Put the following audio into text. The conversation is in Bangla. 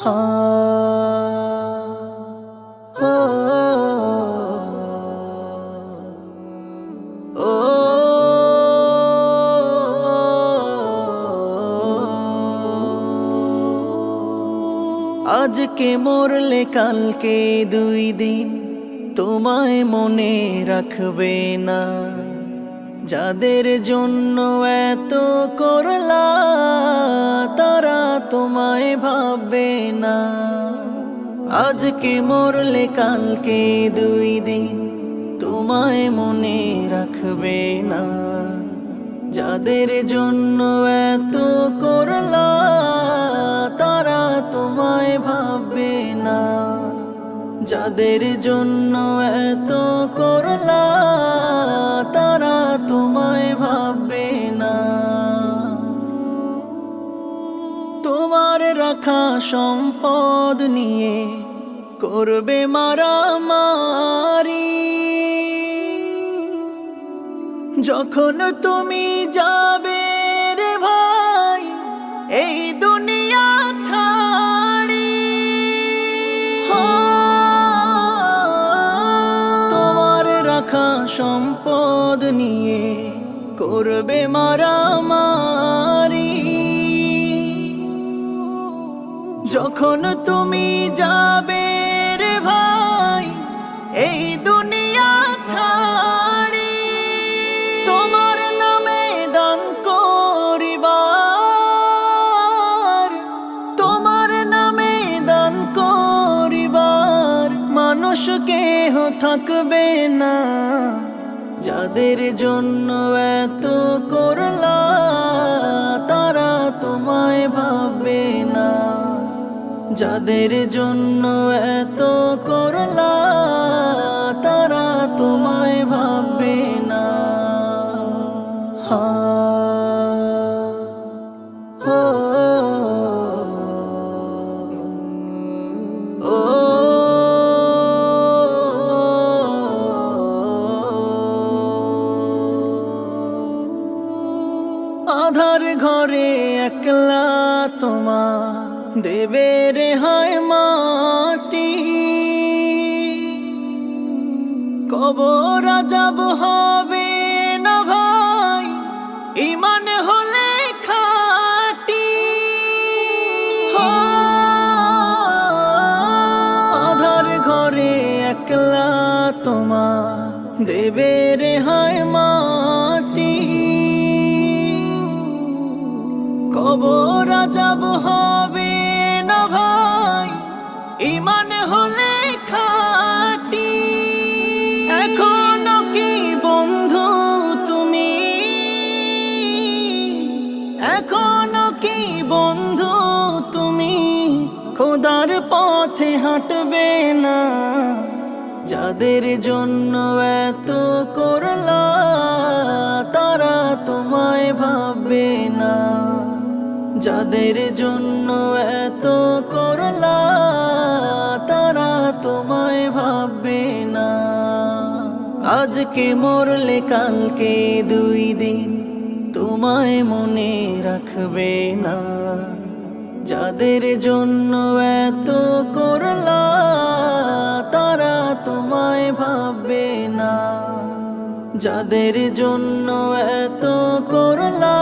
আজকে মরলে কালকে দুই দিন তোমায় মনে রাখবে না যাদের জন্য এত করলা, তারা তোমায় ভাববে না। আজকে মরলে কালকে দুই দিন তোমায় মনে রাখবে না। যাদের জন্য এত করলা, তারা তোমায় ভাববে না। যাদের জন্য এত করলা, তারা তোমায় রাখা সম্পদ নিয়ে করবে মারামারি। যখন তুমি যাবে রে ভাই, এই দুনিয়া ছাড়ি। তোমার রাখা সম্পদ নিয়ে করবে মারামারি। যখন তুমি যাবে রে ভাই, এই দুনিয়া ছাড়ি। তোমার নামে দান করিবার, তোমার নামে দান করিবার, মানুষ কেহ থাকবে না। যাদের জন্য এত যাদের জন্য এত করলা তারা তোমায় ভাববে না। আধার ঘরে একলা তোমা দেবে হয় মাটি। কবর যাব হবে না ভাই, ইমান হলে খাটি। আধার ঘরে একলা তোমা দেবে হয় মাটি। কবর যাব না ভাই, ইমান হলে খাটি। এখনও কি বন্ধু তুমি? এখনও কি বন্ধু তুমি? খোদার পথে হাঁটবে না। যাদের জন্য এত করলা, তারা তোমায় ভাববে না। যাদের জন্য এত করলা, তারা তোমায় ভাববে না। আজকে মরলে কালকে দুই দিন তোমায় মনে রাখবে না। যাদের জন্য এত করলা, তারা তোমায় ভাববে না। যাদের জন্য এত করলা